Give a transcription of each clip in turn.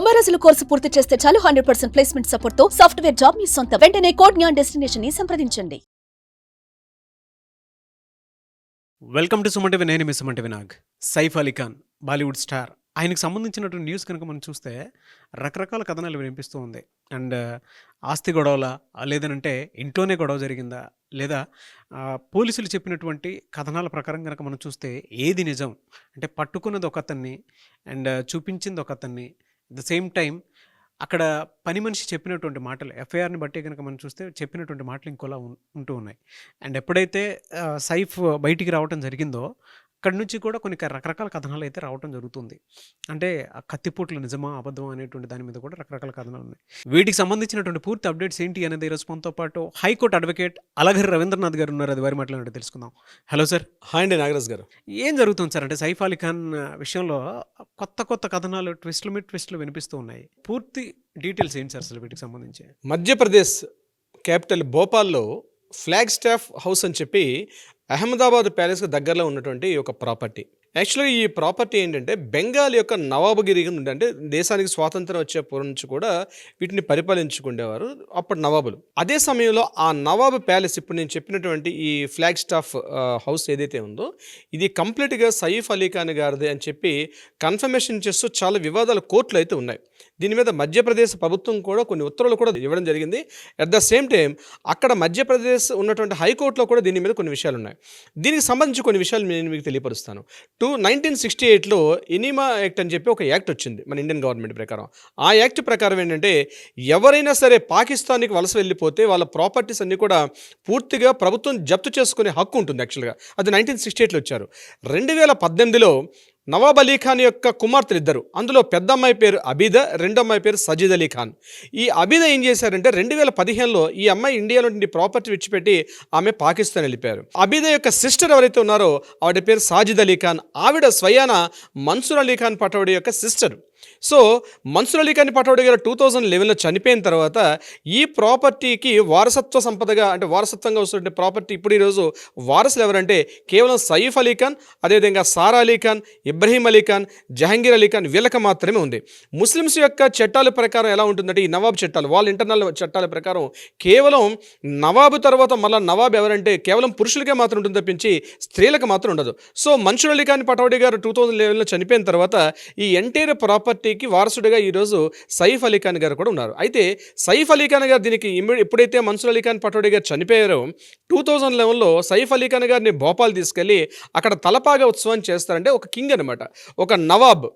తొంభై రోజుల కోర్సు పూర్తి చేస్తే చాలు హండ్రెడ్ పర్సెంట్ ప్లేస్మెంట్ సపోర్ట్తో సాఫ్ట్వేర్ జాబ్ మీ సొంత. వెంటనే కోడ్ జ్ఞాన్ డెస్టినేషన్ని సంప్రదించండి. వెల్కమ్ టు సుమంటి నేను మీ సుమంటి వినాగ్ సైఫ్ అలీ ఖాన్ బాలీవుడ్ స్టార్. ఆయనకు సంబంధించినటువంటి న్యూస్ కనుక మనం చూస్తే రకరకాల కథనాలు వినిపిస్తూ ఉంది. అండ్ ఆస్తి గొడవల లేదనంటే ఇంట్లోనే గొడవ జరిగిందా లేదా పోలీసులు చెప్పినటువంటి కథనాల ప్రకారం కనుక మనం చూస్తే ఏది నిజం? అంటే పట్టుకున్నది ఒక అతన్ని అండ్ చూపించింది ఒక అతన్ని ద సేమ్ టైం అక్కడ పని మనిషి చెప్పినటువంటి మాటలు ఎఫ్ఐఆర్ని బట్టి కనుక మనం చూస్తే చెప్పినటువంటి మాటలు ఇంకోలా ఉంటూ ఉన్నాయి. అండ్ ఎప్పుడైతే సైఫ్ బయటికి రావటం జరిగిందో అక్కడి నుంచి కూడా కొన్ని రకరకాల కథనాలు అయితే రావటం జరుగుతుంది. అంటే ఆ కత్తిపోట్లు నిజమా అబద్ధమా అనేటువంటి దాని మీద కూడా రకరకాల కథనాలు ఉన్నాయి. వీటికి సంబంధించినటువంటి పూర్తి అప్డేట్స్ ఏంటి అనేది ఈరోజు మనతో పాటు హైకోర్టు అడ్వకేట్ అలగరి రవీంద్రనాథ్ గారు ఉన్నారు. అది వారి మాట్లాడినట్టు తెలుసుకుందాం. Hello sir. హాయ్ అండి నాగరాజ్ గారు. ఏం జరుగుతుంది సార్? అంటే సైఫ్ అలీ ఖాన్ విషయంలో కొత్త కొత్త కథనాలు ట్విస్టులు మీద ట్విస్టులు వినిపిస్తూ ఉన్నాయి. పూర్తి డీటెయిల్స్ ఏంటి సార్ అసలు వీటికి సంబంధించి? మధ్యప్రదేశ్ క్యాపిటల్ భోపాల్లో ఫ్లాగ్ స్టాఫ్ హౌస్ అని చెప్పి అహ్మదాబాద్ ప్యాలెస్కి దగ్గరలో ఉన్నటువంటి ఒక ప్రాపర్టీ. యాక్చువల్గా ఈ ప్రాపర్టీ ఏంటంటే బెంగాల్ యొక్క నవాబుగిరి నుండి అంటే దేశానికి స్వాతంత్రం వచ్చే పూర్వం నుంచి కూడా వీటిని పరిపాలించుకునేవారు అప్పటి నవాబులు. అదే సమయంలో ఆ నవాబు ప్యాలెస్ ఇప్పుడు నేను చెప్పినటువంటి ఈ ఫ్లాగ్ స్టాఫ్ హౌస్ ఏదైతే ఉందో ఇది కంప్లీట్గా సయీఫ్ అలీ ఖాన్ గారిది అని చెప్పి కన్ఫర్మేషన్ చేస్తూ చాలా వివాదాలు కోర్టులు అయితే ఉన్నాయి. దీని మీద మధ్యప్రదేశ్ ప్రభుత్వం కూడా కొన్ని ఉత్తర్వులు కూడా ఇవ్వడం జరిగింది. అట్ ద సేమ్ టైం అక్కడ మధ్యప్రదేశ్ ఉన్నటువంటి హైకోర్టులో కూడా దీని మీద కొన్ని విషయాలు ఉన్నాయి. దీనికి సంబంధించి కొన్ని విషయాలు నేను మీకు తెలియపరుస్తాను. టూ నైన్టీన్ సిక్స్టీ ఎయిట్లో ఇనిమా యాక్ట్ అని చెప్పి ఒక యాక్ట్ వచ్చింది మన ఇండియన్ గవర్నమెంట్ ప్రకారం. ఆ యాక్ట్ ప్రకారం ఏంటంటే ఎవరైనా సరే పాకిస్తాన్కి వలస వెళ్ళిపోతే వాళ్ళ ప్రాపర్టీస్ అన్నీ కూడా పూర్తిగా ప్రభుత్వం జప్తు చేసుకునే హక్కు ఉంటుంది యాక్చువల్గా. అది నైన్టీన్ సిక్స్టీ ఎయిట్లో వచ్చారు. రెండు వేల పద్దెనిమిదిలో నవాబ్ అలీ ఖాన్ యొక్క కుమార్తెలు ఇద్దరు అందులో పెద్ద అమ్మాయి పేరు అబీద రెండో అమ్మాయి పేరు సజీద్ అలీ ఖాన్ ఈ అబీద ఏం చేశారంటే రెండు వేల పదిహేనులో ఈ అమ్మాయి ఇండియాలో నుండి ప్రాపర్టీ విడిచిపెట్టి ఆమె పాకిస్తాన్ వెళ్ళిపోయారు. అబీద యొక్క సిస్టర్ ఎవరైతే ఉన్నారో ఆవిడ పేరు సాజిద్ అలీ ఖాన్ ఆవిడ స్వయాన మన్సూర్ అలీ ఖాన్ పటవడి యొక్క సిస్టర్. సో మన్సూర్ అలీ ఖాన్ గారు టూ థౌజండ్ లెవెన్లో చనిపోయిన తర్వాత ఈ ప్రాపర్టీకి వారసత్వ సంపదగా అంటే వారసత్వంగా వస్తున్న ప్రాపర్టీ ఇప్పుడు ఈరోజు వారసులు ఎవరంటే కేవలం సయీఫ్ అలీ ఖాన్ అదేవిధంగా సారా అలీ ఖాన్ ఇబ్రహీం అలీ ఖాన్ జహంగీర్ అలీ ఖాన్ వీళ్ళకి మాత్రమే ఉంది. ముస్లిమ్స్ యొక్క చట్టాల ప్రకారం ఎలా ఉంటుందంటే ఈ నవాబ్ చట్టాలు వాళ్ళ ఇంటర్నల్ చట్టాల ప్రకారం కేవలం నవాబు తర్వాత మళ్ళీ నవాబ్ ఎవరంటే కేవలం పురుషులకే మాత్రం ఉంటుంది తప్పించి స్త్రీలకు మాత్రం ఉండదు. సో మన్సూర్ అలీ ఖాన్ పటౌడి గారు టూ థౌజండ్ లెవెన్లో చనిపోయిన తర్వాత ఈ ఎంటైర్ ప్రాపర్టీకి వారసుడిగా ఈరోజు సైఫ్ అలీ ఖాన్ గారు కూడా ఉన్నారు. అయితే సైఫ్ అలీ ఖాన్ గారు దీనికి ఎప్పుడైతే మన్సూర్ అలీ ఖాన్ గారు చనిపోయారో టూ థౌజండ్ లెవెన్లో సైఫ్ అలీ ఖాన్ గారిని భోపాల్ తీసుకెళ్ళి అక్కడ తలపాగా ఉత్సవం చేస్తారంటే ఒక కింగ్ అనమాట ఒక నవాబ్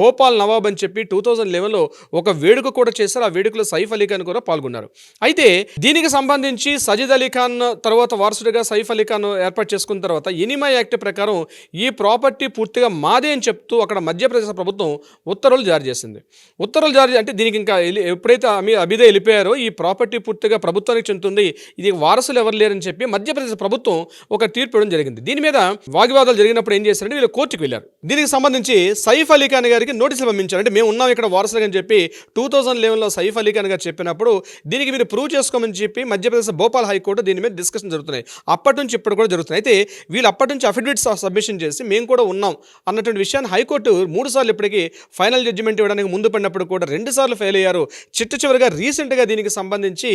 భోపాల్ నవాబ్ అని చెప్పి టూ థౌజండ్ లెవెన్లో ఒక వేడుక కూడా చేశారు. ఆ వేడుకలో సైఫ్ అలీ ఖాన్ కూడా పాల్గొన్నారు. అయితే దీనికి సంబంధించి సజీద్ అలీ ఖాన్ తర్వాత వారసుడిగా సైఫ్ అలీ ఖాన్ ఏర్పాటు చేసుకున్న తర్వాత ఇనిమా యాక్ట్ ప్రకారం ఈ ప్రాపర్టీ పూర్తిగా మాదే అని చెప్తూ అక్కడ మధ్యప్రదేశ్ ప్రభుత్వం ఉత్తర్వులు జారీ చేసింది. ఉత్తర్వులు జారీ అంటే దీనికి ఇంకా ఎప్పుడైతే అమి అభిదే వెళ్ళిపోయారో ఈ ప్రాపర్టీ పూర్తిగా ప్రభుత్వానికి చెందుతుంది. ఇది వారసులు ఎవరు లేరని చెప్పి మధ్యప్రదేశ్ ప్రభుత్వం ఒక తీర్పు ఇవ్వడం జరిగింది. దీని మీద వాగ్వాదాలు జరిగినప్పుడు ఏం చేశారంటే వీళ్ళు కోర్టుకు వెళ్ళారు. దీనికి సంబంధించి సైఫ్ అలీ ఖాన్ గారికి నోటీసులు పంపించారు. అంటే మేము ఉన్నాం ఇక్కడ వారసులు అని చెప్పి టూ థౌజండ్ లెవెన్లో సైఫ్ అలీ ఖాన్ గారు చెప్పినప్పుడు దీనికి మీరు ప్రూవ్ చేసుకోమని చెప్పి మధ్యప్రదేశ్ భోపాల్ హైకోర్టు దీని మీద డిస్కషన్ జరుగుతున్నాయి. అప్పటి నుంచి ఇప్పుడు కూడా జరుగుతున్నాయి. అయితే వీళ్ళు అప్పటి నుంచి అఫిడవిట్స్ సబ్మిషన్ చేసి మేము కూడా ఉన్నాం అన్నటువంటి విషయాన్ని హైకోర్టు మూడు సార్లు ఇప్పటికీ ఫైనల్ జడ్జిమెంట్ ఇవ్వడానికి ముందు పడినప్పుడు కూడా రెండు సార్లు ఫెయిల్ అయ్యారు. చిట్ట చివరిగా రీసెంట్గా దీనికి సంబంధించి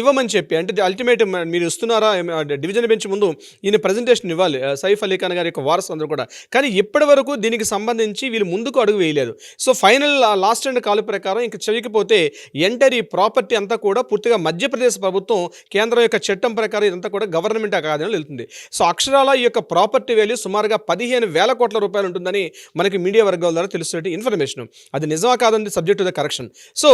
ఇవ్వమని చెప్పి అంటే అల్టిమేట్ మీరు ఇస్తున్నారా డివిజన్ బెంచ్ ముందు ఈయన ప్రజెంటేషన్ ఇవ్వాలి సైఫ్ అలీ ఖాన్ గారి యొక్క వారసు అందరూ కూడా. కానీ ఇప్పటి వరకు దీనికి సంబంధించి వీళ్ళు ముందుకు అడుగు వేయలేదు. So final last and call ప్రకారం ఇంక చెవికిపోతే ఎంటర్ ఈ ప్రాపర్టీ అంతా కూడా పూర్తిగా మధ్యప్రదేశ్ ప్రభుత్వం కేంద్రం యొక్క చట్టం ప్రకారం ఇదంతా కూడా గవర్నమెంట్ ఆదాయంలో వెళ్తుంది. సో అక్షరాల ఈ యొక్క ప్రాపర్టీ వాల్యూ సుమారుగా పదిహేను వేల కోట్ల రూపాయలు ఉంటుందని మనకి మీడియా వర్గాల ద్వారా తెలుస్తున్న ఇన్ఫర్మేషన్. అది నిజమా కాదండి subject to the correction so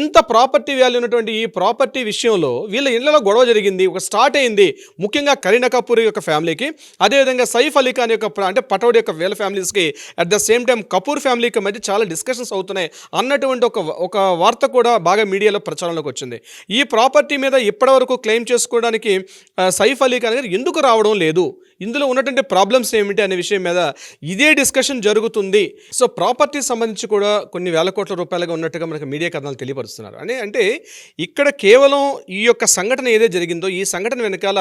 ఇంత ప్రాపర్టీ వాల్యూ ఉన్నటువంటి ఈ ప్రాపర్టీ విషయంలో వీళ్ళ ఇళ్ళలో గొడవ జరిగింది ఒక స్టార్ట్ అయింది ముఖ్యంగా కరీనా కపూర్ యొక్క ఫ్యామిలీకి అదేవిధంగా సైఫ్ అలీ ఖాన్ యొక్క అంటే పటౌడి యొక్క వీళ్ళ ఫ్యామిలీస్కి at the same time Kapoor ఫ్యామిలీకి మధ్య చాలా డిస్కషన్స్ అవుతున్నాయి అన్నటువంటి ఒక ఒక వార్త కూడా బాగా మీడియాలో ప్రచారంలోకి వచ్చింది. ఈ ప్రాపర్టీ మీద ఇప్పటివరకు క్లెయిమ్ చేసుకోవడానికి సైఫ్ అలీ ఖాన్ గారు ఎందుకు రావడం లేదు? ఇందులో ఉన్నటువంటి ప్రాబ్లమ్స్ ఏమిటి అనే విషయం మీద ఇదే డిస్కషన్ జరుగుతుంది. సో ప్రాపర్టీ సంబంధించి కూడా కొన్ని వేల కోట్ల రూపాయలుగా ఉన్నట్టుగా మనకు మీడియా కథనాలు తెలియపరుస్తున్నారు. అని అంటే ఇక్కడ కేవలం ఈ యొక్క సంఘటన ఏదే జరిగిందో ఈ సంఘటన వెనకాల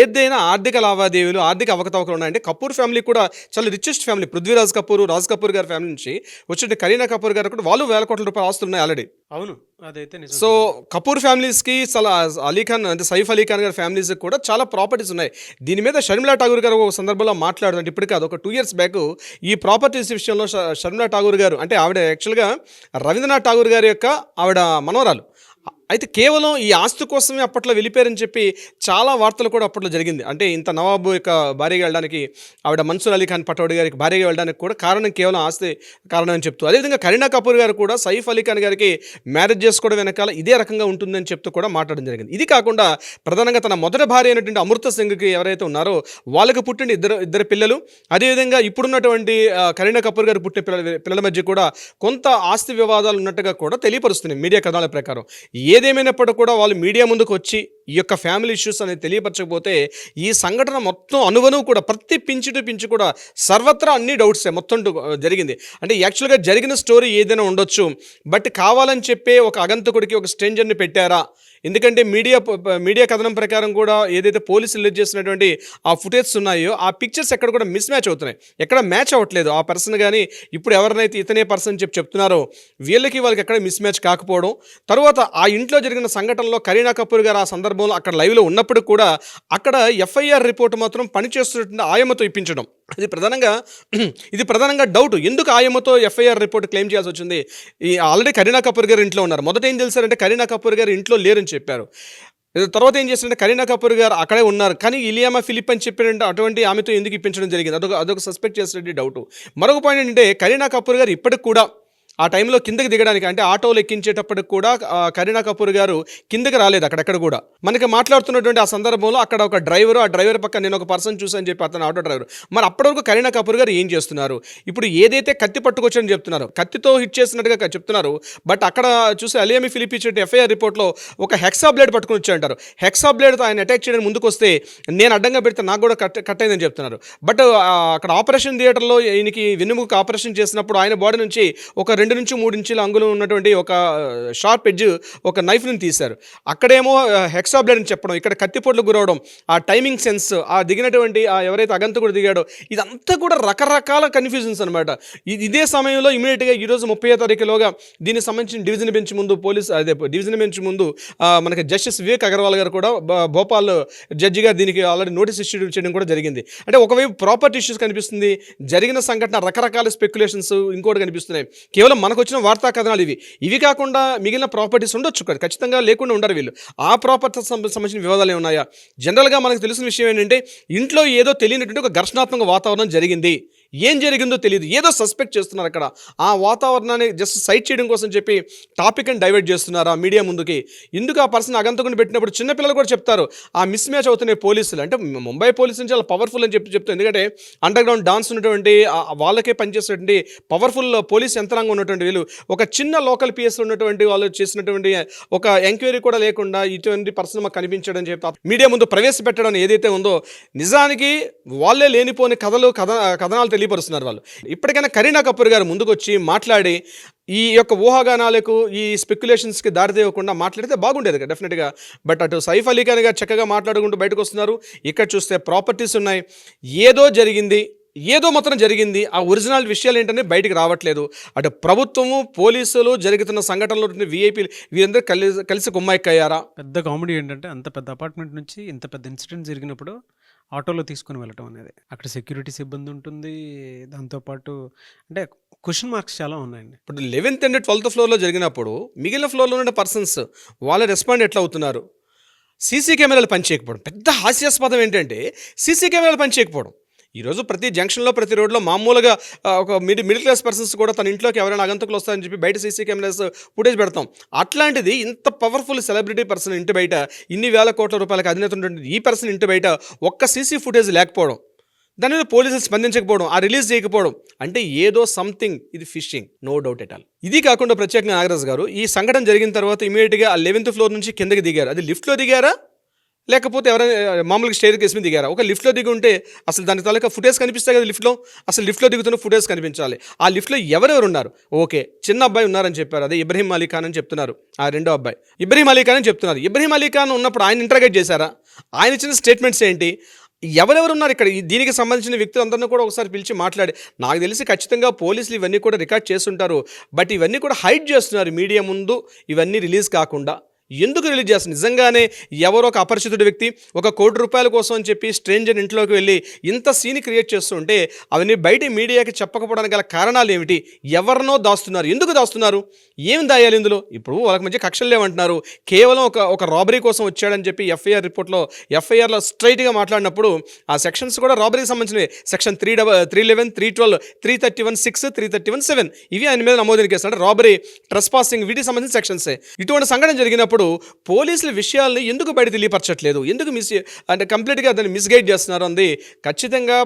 ఏదైనా ఆర్థిక లావాదేవీలు ఆర్థిక అవకతవకలు ఉన్నాయంటే కపూర్ ఫ్యామిలీ కూడా చాలా రిచెస్ట్ ఫ్యామిలీ పృథ్వీరాజ్ కపూర్ రాజ్ కపూర్ గారి ఫ్యామిలీ నుంచి వచ్చిన కరీనా కపూర్ గారు కూడా వాళ్ళు వేల కోట్ల రూపాయలు ఆస్తులు ఉన్నాయి ఆల్రెడీ అవును అదైతే సో కపూర్ ఫ్యామిలీస్కి చాలా అలీ ఖాన్ అంటే సైఫ్ అలీ ఖాన్ గారి ఫ్యామిలీస్కి కూడా చాలా ప్రాపర్టీస్ ఉన్నాయి. దీని మీద షర్మిలా ఠాగూర్ గారు ఒక సందర్భంలో మాట్లాడుతుంటే ఇప్పుడు కాదు ఒక టూ ఇయర్స్ బ్యాక్ ఈ ప్రాపర్టీస్ విషయంలో షర్మిలా ఠాగూర్ గారు అంటే ఆవిడ యాక్చువల్గా రవీంద్రనాథ్ ఠాగూర్ గారి యొక్క ఆవిడ మనవరాలు. అయితే కేవలం ఈ ఆస్తి కోసమే అప్పట్లో వెళ్ళిపోయారని చెప్పి చాలా వార్తలు కూడా అప్పట్లో జరిగింది. అంటే ఇంత నవాబు యొక్క భార్యగా వెళ్ళడానికి ఆవిడ మన్సూర్ అలీ ఖాన్ పటోడి గారికి భార్యగా వెళ్ళడానికి కూడా కారణం కేవలం ఆస్తి కారణం అని చెప్తూ అదేవిధంగా కరీనా కపూర్ గారు కూడా సైఫ్ అలీ ఖాన్ గారికి మ్యారేజ్ చేసుకోవడం వెనకాల ఇదే రకంగా ఉంటుందని చెప్తూ కూడా మాట్లాడడం జరిగింది. ఇది కాకుండా ప్రధానంగా తన మొదటి భార్య అయినటువంటి అమృత సింగ్కి ఎవరైతే ఉన్నారో వాళ్ళకి పుట్టిన ఇద్దరు ఇద్దరు పిల్లలు. అదేవిధంగా ఇప్పుడున్నటువంటి కరీనా కపూర్ గారు పుట్టిన పిల్లల పిల్లల మధ్య కూడా కొంత ఆస్తి వివాదాలు ఉన్నట్టుగా కూడా తెలియపరుస్తున్నాయి మీడియా కథనాల ప్రకారం. ఏ ఏదేమైనప్పటికీ కూడా వాళ్ళు మీడియా ముందుకు వచ్చి ఈ యొక్క ఫ్యామిలీ ఇష్యూస్ అనేది తెలియపరచకపోతే ఈ సంఘటన మొత్తం అనువనువు కూడా ప్రతి పించి పించు కూడా సర్వత్రా అన్ని డౌట్సే మొత్తం టు- జరిగింది. అంటే యాక్చువల్గా జరిగిన స్టోరీ ఏదైనా ఉండొచ్చు. బట్ కావాలని చెప్పే ఒక అగంతకుడికి ఒక స్ట్రేంజర్ని పెట్టారా? ఎందుకంటే మీడియా మీడియా కథనం ప్రకారం కూడా ఏదైతే పోలీసులు రిలీజ్ చేసినటువంటి ఆ ఫుటేజ్ ఉన్నాయో ఆ పిక్చర్స్ ఎక్కడ కూడా మిస్ మ్యాచ్ అవుతున్నాయి. ఎక్కడ మ్యాచ్ అవ్వట్లేదు. ఆ పర్సన్ కానీ ఇప్పుడు ఎవరినైతే ఇతనే పర్సన్ చెప్పి చెప్తున్నారో వీళ్ళకి వాళ్ళకి ఎక్కడ మిస్ మ్యాచ్ కాకపోవడం తర్వాత ఆ ఇంట్లో ఇంట్లో జరిగిన సంఘటనలో కరీనా కపూర్ గారు ఆ సందర్భంలో అక్కడ లైవ్లో ఉన్నప్పుడు కూడా అక్కడ ఎఫ్ఐఆర్ రిపోర్ట్ మాత్రం పనిచేస్తున్నటువంటి ఆయమతో ఇప్పించడం. ఇది ప్రధానంగా ఇది ప్రధానంగా డౌట్ ఎందుకు ఆయమ్మతో ఎఫ్ఐఆర్ రిపోర్ట్ క్లెయిమ్ చేయాల్సి వచ్చింది? ఈ ఆల్రెడీ కరీనా కపూర్ గారు ఇంట్లో ఉన్నారు. మొదట ఏం తెలిసారంటే కరీనా కపూర్ గారు ఇంట్లో లేరని చెప్పారు. తర్వాత ఏం చేశారంటే కరీనా కపూర్ గారు అక్కడే ఉన్నారు. కానీ ఇలియామా ఫిలిప్ అని చెప్పినంటే అటువంటి ఆమెతో ఎందుకు ఇప్పించడం జరిగింది? అదొక అదొక సస్పెక్ట్ చేసినటువంటి డౌట్ మరొక పాయింట్ ఏంటంటే కరీనా కపూర్ గారు ఇప్పటికి కూడా ఆ టైంలో కిందకి దిగడానికి అంటే ఆటోలు ఎక్కించేటప్పటికి కూడా కరీనా కపూర్ గారు కిందకి రాలేదు అక్కడెక్కడ కూడా. మనకి మాట్లాడుతున్నటువంటి ఆ సందర్భంలో అక్కడ ఒక డ్రైవర్ ఆ డ్రైవర్ పక్క నేను ఒక పర్సన్ చూసాను చెప్పి అతను ఆటో డ్రైవర్. మరి అప్పటివరకు కరీనా కపూర్ గారు ఏం చేస్తున్నారు? ఇప్పుడు ఏదైతే కత్తి పట్టుకొచ్చని చెప్తున్నారు కత్తితో హిట్ చేసినట్టుగా చెప్తున్నారు బట్ అక్కడ చూసి అలియమి ఫిలిప్ ఇచ్చే ఎఫ్ఐఆర్ రిపోర్ట్లో ఒక హెక్సా బ్లేడ్ పట్టుకొని వచ్చి అంటారు హెక్సా బ్లేడ్తో ఆయన అటాక్ చేయడానికి ముందుకు వస్తే నేను అడ్డంగా పెడితే నాకు కూడా కట్ కట్ అయిందని చెప్తున్నారు. బట్ అక్కడ ఆపరేషన్ థియేటర్లో ఈయనకి వెన్నుముక ఆపరేషన్ చేసినప్పుడు ఆయన బాడీ నుంచి ఒక రెండు రెండు నుంచి మూడు ఇంచుల అంగుళం ఉన్నటువంటి ఒక షార్ప్ ఎడ్జ్ ఒక నైఫ్ని తీశారు. అక్కడేమో హెక్సా బ్లేడ్ అని చెప్పడం ఇక్కడ కత్తిపోట్లు గురవడం ఆ టైమింగ్ సెన్స్ ఆ దిగినటువంటి ఆ ఎవరైతే అగంతకుడు దిగాడో ఇదంతా కూడా రకరకాల కన్ఫ్యూజన్స్ అనమాట ఇదే సమయంలో ఇమీడియట్గా ఈరోజు ముప్పై తారీఖులోగా దీనికి సంబంధించిన డివిజన్ బెంచ్ ముందు పోలీస్ అదే డివిజన్ బెంచ్ ముందు మనకి జస్టిస్ వివేక్ అగర్వాల్ గారు కూడా భోపాల్ జడ్జిగా దీనికి ఆల్రెడీ నోటీస్ ఇష్యూ చేయడం కూడా జరిగింది. అంటే ఒకవైపు ప్రాపర్టీ ఇష్యూస్ కనిపిస్తుంది జరిగిన సంఘటన రకరకాల స్పెక్యులేషన్స్ ఇంకోటి కనిపిస్తున్నాయి. కేవలం మనకు వచ్చిన వార్తా కథనాలు ఇవి. ఇవి కాకుండా మిగిలిన ప్రాపర్టీస్ ఉండొచ్చు కదా, ఖచ్చితంగా లేకుండా ఉండరు వీళ్ళు. ఆ ప్రాపర్టీ సంబంధించిన వివాదాలు ఉన్నాయా జనరల్గా మనకు తెలిసిన విషయం ఏంటంటే ఇంట్లో ఏదో తెలియనటువంటి ఒక ఘర్షణాత్మక వాతావరణం జరిగింది. ఏం జరిగిందో తెలియదు ఏదో సస్పెక్ట్ చేస్తున్నారు అక్కడ. ఆ వాతావరణాన్ని జస్ట్ సైట్ చేయడం కోసం చెప్పి టాపిక్ అని డైవర్ట్ చేస్తున్నారు ఆ మీడియా ముందుకి. ఎందుకు ఆ పర్సన్ అగంతకుని పెట్టినప్పుడు చిన్నపిల్లలు కూడా చెప్తారు. ఆ మిస్ మ్యాచ్ అవుతున్నాయి పోలీసులు. అంటే ముంబై పోలీసులు చాలా పవర్ఫుల్ అని చెప్పి చెప్తారు. ఎందుకంటే అండర్ గ్రౌండ్ డాన్స్ ఉన్నటువంటి వాళ్ళకే పనిచేసేటువంటి పవర్ఫుల్ పోలీస్ యంత్రాంగం ఉన్నటువంటి వీళ్ళు. ఒక చిన్న లోకల్ పిఎస్లో ఉన్నటువంటి వాళ్ళు చేసినటువంటి ఒక ఎంక్వైరీ కూడా లేకుండా ఇటువంటి పర్సన్ మాకు కనిపించడం చెప్పి మీడియా ముందు ప్రవేశపెట్టడం ఏదైతే ఉందో నిజానికి వాళ్ళే లేనిపోని కథలు కథ కథనాలు తెలియపరుస్తున్నారు వాళ్ళు. ఇప్పటికైనా కరీనా కపూర్ గారు ముందుకొచ్చి మాట్లాడి ఈ యొక్క ఊహాగానాలకు ఈ స్పెక్యులేషన్స్కి దారితీయకుండా మాట్లాడితే బాగుండేది కదా డెఫినెట్గా బట్ అటు సైఫ్ అలీ ఖాన్ గారు చక్కగా మాట్లాడుకుంటూ బయటకు వస్తున్నారు. ఇక్కడ చూస్తే ప్రాపర్టీస్ ఉన్నాయి. ఏదో జరిగింది ఏదో మాత్రం జరిగింది ఆ ఒరిజినల్ విషయాలు ఏంటనే బయటికి రావట్లేదు. అటు ప్రభుత్వము పోలీసులు జరుగుతున్న సంఘటనలు వీఐపీ వీరందరూ కలిసి కలిసి కుమ్మాయిక్కయ్యారా పెద్ద కామెడీ ఏంటంటే అంత పెద్ద అపార్ట్మెంట్ నుంచి ఇంత పెద్ద ఇన్సిడెంట్ జరిగినప్పుడు ఆటోలో తీసుకొని వెళ్ళటం అనేది. అక్కడ సెక్యూరిటీ సిబ్బంది ఉంటుంది. దాంతోపాటు అంటే క్వశ్చన్ మార్క్స్ చాలా ఉన్నాయండి. ఇప్పుడు లెవెన్త్ అండ్ ట్వెల్త్ ఫ్లోర్లో జరిగినప్పుడు మిగిలిన ఫ్లోర్లో ఉన్న పర్సన్స్ వాళ్ళ రెస్పాండ్ ఎట్లా అవుతున్నారు? సీసీ కెమెరాలు పనిచేయకపోవడం. పెద్ద హాస్యాస్పదం ఏంటంటే సీసీ కెమెరాలు పనిచేయకపోవడం. ఈరోజు ప్రతి జంక్షన్లో ప్రతి రోడ్లో మామూలుగా ఒక మిడిల్ మిడిల్ క్లాస్ పర్సన్స్ కూడా తన ఇంట్లోకి ఎవరైనా అగంతకులు వస్తారని చెప్పి బయట సీసీ కెమెరాస్ ఫుటేజ్ పెడతాం. అట్లాంటిది ఇంత పవర్ఫుల్ సెలబ్రిటీ పర్సన్ ఇంటి బయట ఇన్ని వేల కోట్ల రూపాయలకు అధినేత ఉంటుంది ఈ పర్సన్ ఇంటి బయట ఒక్క సీసీ ఫుటేజ్ లేకపోవడం దాని మీద పోలీసులు స్పందించకపోవడం ఆ రిలీజ్ చేయకపోవడం అంటే ఏదో సంథింగ్ ఇది fishing no doubt at all ఇది కాకుండా ప్రత్యేకంగా నాగరాజ్ గారు ఈ సంఘటన జరిగిన తర్వాత ఇమీడియట్గా ఆ లెవెన్త్ ఫ్లోర్ నుంచి కిందకి దిగారు. అది లిఫ్ట్లో దిగారా? లేకపోతే ఎవరైనా మామూలుగా స్టేర్ కేసు మీద దిగారా? ఒక లిఫ్ట్లో దిగి ఉంటే అసలు దాని తాలూకా ఫుటేజ్ కనిపిస్తాయి కదా లిఫ్ట్లో? అసలు లిఫ్ట్లో దిగుతున్న ఫుటేజ్ కనిపించాలి. ఆ లిఫ్ట్లో ఎవరెవరు ఉన్నారు ఓకే చిన్న అబ్బాయి ఉన్నారని చెప్పారు. అదే ఇబ్రహీం అలీ ఖాన్ అని చెప్తున్నారు. ఆ రెండో అబ్బాయి. ఇబ్రహీం అలీ ఖాన్ అని చెప్తున్నారు. ఇబ్రహీం అలీ ఖాన్ ఉన్నప్పుడు ఆయన ఇంటర్గేట్ చేశారా? ఆయన ఇచ్చిన స్టేట్మెంట్స్ ఏంటి? ఎవరెవరు ఉన్నారు ఇక్కడ దీనికి సంబంధించిన వ్యక్తులందరినీ కూడా ఒకసారి పిలిచి మాట్లాడి. నాకు తెలిసి ఖచ్చితంగా పోలీసులు ఇవన్నీ కూడా రికార్డ్ చేస్తుంటారు బట్ ఇవన్నీ కూడా హైడ్ చేస్తున్నారు మీడియా ముందు. ఇవన్నీ రిలీజ్ కాకుండా. ఎందుకు రిలీజ్ చేస్తారు నిజంగానే ఎవరో ఒక అపరిచితుడి వ్యక్తి ఒక కోటి రూపాయల కోసం అని చెప్పి స్ట్రేంజర్ ఇంట్లోకి వెళ్ళి ఇంత సీన్ క్రియేట్ చేస్తుంటే అవన్నీ బయట మీడియాకి చెప్పకపోవడానికి గల కారణాలు ఏమిటి? ఎవరినో దాస్తున్నారు. ఎందుకు దాస్తున్నారు? ఏం దాయాలి ఇందులో? ఇప్పుడు వాళ్ళకి మధ్య కక్షలు లేవంటున్నారు. కేవలం ఒక ఒక రాబరీ కోసం వచ్చాడని చెప్పి ఎఫ్ఐఆర్ రిపోర్ట్లో ఎఫ్ఐఆర్లో స్ట్రైట్గా మాట్లాడినప్పుడు ఆ సెక్షన్స్ కూడా రాబరీకి సంబంధించినవి. Section three double three eleven three twelve three thirty one six three thirty one seven ఇవి ఆయన మీద నమోదు కేసు అంటే రాబరీ ట్రెస్ పాసింగ్ వీటికి సంబంధించిన సెక్షన్సే ఇటువంటి సంఘటన జరిగినప్పుడు పోలీసుల విషయాల్ని ఎందుకు బయట తెలియపరచట్లేదు? ఎందుకు మిస్ అంటే కంప్లీట్గా దాన్ని మిస్గైడ్ చేస్తున్నారు అంది. ఖచ్చితంగా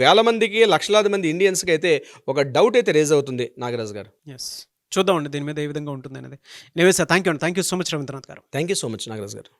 వేల మందికి లక్షలాది మంది ఇండియన్స్కి అయితే ఒక డౌట్ అయితే రేజ్ అవుతుంది. నాగరాజు గారు. ఎస్ చూద్దామండి దీని మీద ఏ విధంగా ఉంటుంది అనేది నేవే సార్ థ్యాంక్ యూ అండి. Thank you so much Ravindranath garu. Thank you so much Nagaraju garu.